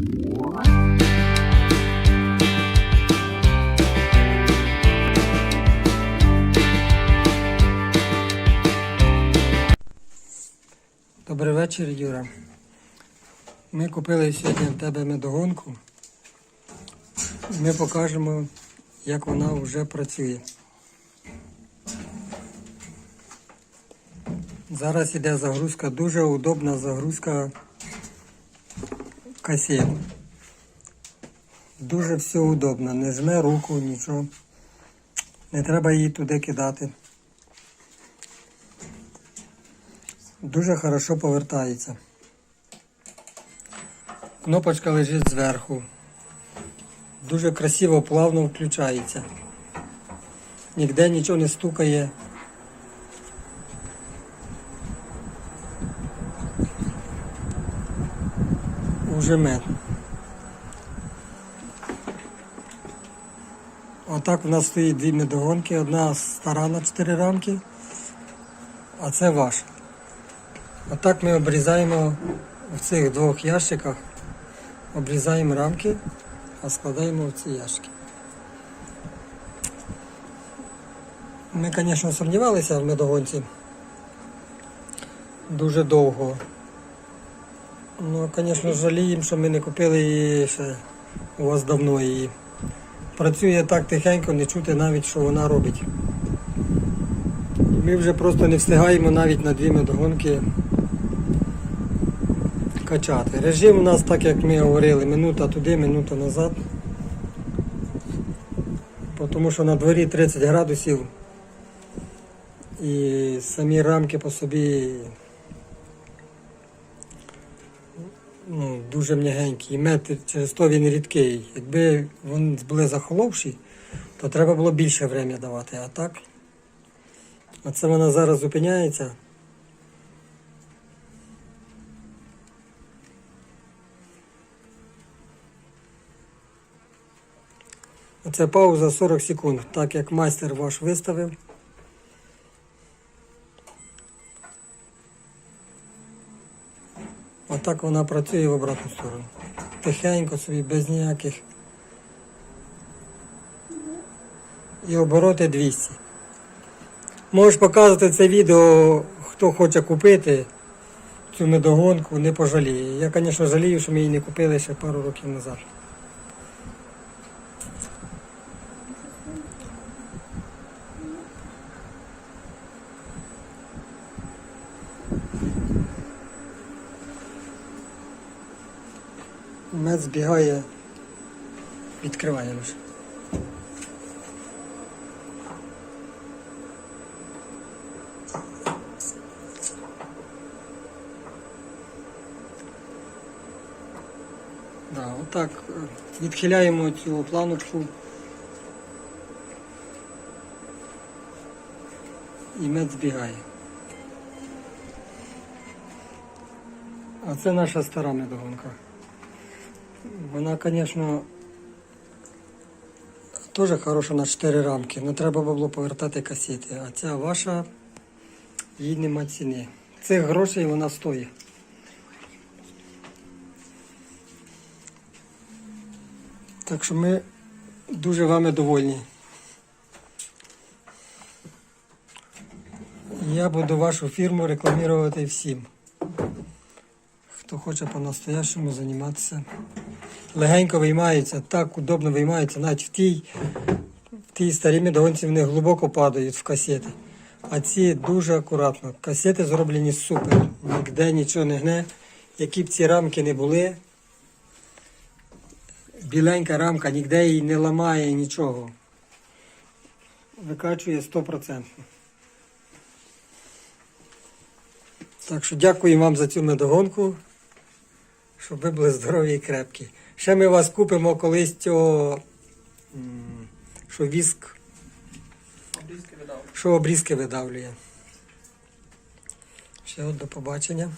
Добрий вечір, Юра. Ми купили сьогодні в тебе медогонку. Ми покажемо, як вона вже працює. Зараз іде загрузка, дуже удобна загрузка касет. Дуже все удобно, не жме руку, нічого. Не треба її туди кидати. Дуже хорошо повертається. Кнопочка лежить зверху. Дуже красиво, плавно включається. Ніде нічого не стукає. Уже мед. Отак в нас стоїть дві медогонки. Одна стара на 4 рамки, а це ваша. Отак ми обрізаємо в цих двох ящиках, обрізаємо рамки, а складаємо в ці ящики. Ми, звісно, сумнівалися в медогонці дуже довго. Ну, звісно, жаліємо, що ми не купили її ще у вас давно її. Працює так тихенько, не чути навіть, що вона робить. Ми вже просто не встигаємо навіть на дві медогонки качати. Режим у нас, так як ми говорили, минута туди, минута назад. Тому що на дворі 30 градусів і самі рамки по собі ну, дуже м'ягенькі. І мед через то він рідкий. Якби вони були захоловші, то треба було більше время давати. А так, оце вона зараз зупиняється. Оце пауза 40 секунд, так як майстер ваш виставив. Отак вона працює в обратну сторону. Тихенько собі, без ніяких. І обороти 200. Можеш показувати це відео, хто хоче купити цю недогонку, не пожаліє. Я, звісно, жалію, що ми її не купили ще пару років назад. Мед збігає, відкриваємо ж. Да, отак е, відхиляємо цю планочку. І мед збігає. А це наша стара медогонка. Вона, звісно, теж хороша на 4 рамки, але треба було повертати касети. А ця ваша, їй нема ціни. Цих грошей вона стоїть. Так що ми дуже вами довольні. Я буду вашу фірму рекламувати всім. Хто хоче по-настоящому займатися. Легенько виймається, так удобно виймається, навіть в тій, в тій старій медогонці вони глибоко падають в касети. А ці дуже акуратно. Касети зроблені супер. Ніде нічого не гне. Які б ці рамки не були. Біленька рамка ніде її не ламає нічого. Викачує 100%. Так що дякую вам за цю медогонку, щоб ви були здорові і крепкі. Ще ми вас купимо колись цього, що віск, що обрізки видавлює. Ще от до побачення.